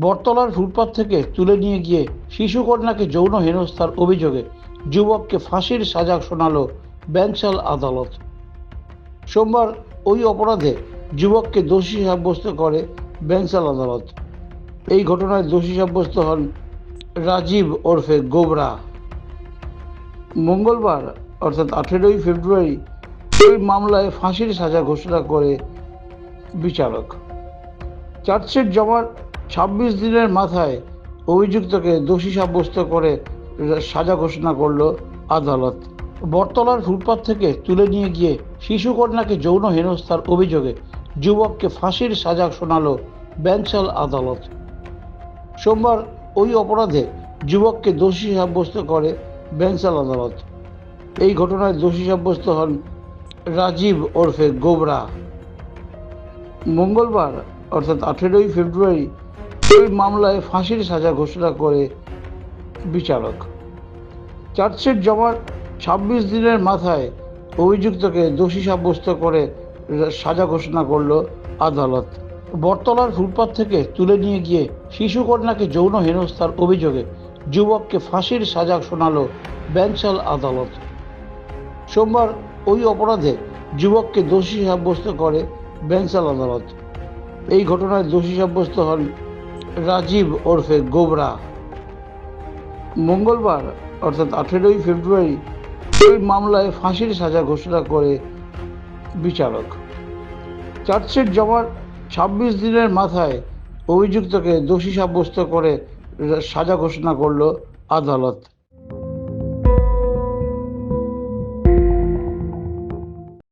বটতলার ফুটপাত থেকে তুলে নিয়ে গিয়ে শিশুকন্যাকে যৌন হেনস্থার অভিযোগে যুবককে ফাঁসির সাজা শোনাল ব্যাংশাল আদালত। সোমবার ওই অপরাধে যুবককে দোষী সাব্যস্ত করে ব্যাংশাল আদালত। এই ঘটনায় দোষী সাব্যস্ত হন রাজীব ওরফে গোবরা। মঙ্গলবার, অর্থাৎ আঠেরোই ফেব্রুয়ারি, ওই মামলায় ফাঁসির সাজা ঘোষণা করে বিচারক। চার্জশিট জমার ছাব্বিশ দিনের মাথায় অভিযুক্তকে দোষী সাব্যস্ত করে সাজা ঘোষণা করল আদালত। বটতলার ফুটপাত থেকে তুলে নিয়ে গিয়ে শিশুকন্যাকে যৌন হেনস্থার অভিযোগে যুবককে ফাঁসির সাজা শোনালো ব্যাংশাল আদালত। সোমবার ওই অপরাধে যুবককে দোষী সাব্যস্ত করে ব্যাংশাল আদালত। এই ঘটনায় দোষী সাব্যস্ত হন রাজীব ওরফে গোবরা। মঙ্গলবার, অর্থাৎ আঠেরোই ফেব্রুয়ারি ওই মামলায় ফাঁসির সাজা ঘোষণা করে বিচারক। চার্জশিট জমার ছাব্বিশ দিনের মাথায় অভিযুক্তকে দোষী সাব্যস্ত করে সাজা ঘোষণা করল আদালত। বটতলার ফুটপাত থেকে তুলে নিয়ে গিয়ে শিশুকন্যাকে যৌন হেনস্থার অভিযোগে যুবককে ফাঁসির সাজা শোনালো ব্যাংশাল আদালত। সোমবার ওই অপরাধে যুবককে দোষী সাব্যস্ত করে ব্যাংশাল আদালত। এই ঘটনায় দোষী সাব্যস্ত হন রাজীব ওরফে গোবরা। মঙ্গলবার, অর্থাৎ আঠেরোই ফেব্রুয়ারি, ওই মামলায় ফাঁসির সাজা ঘোষণা করে বিচারক। চার্জশিট জমার ছাব্বিশ দিনের মাথায় অভিযুক্তকে দোষী সাব্যস্ত করে সাজা ঘোষণা করল আদালত।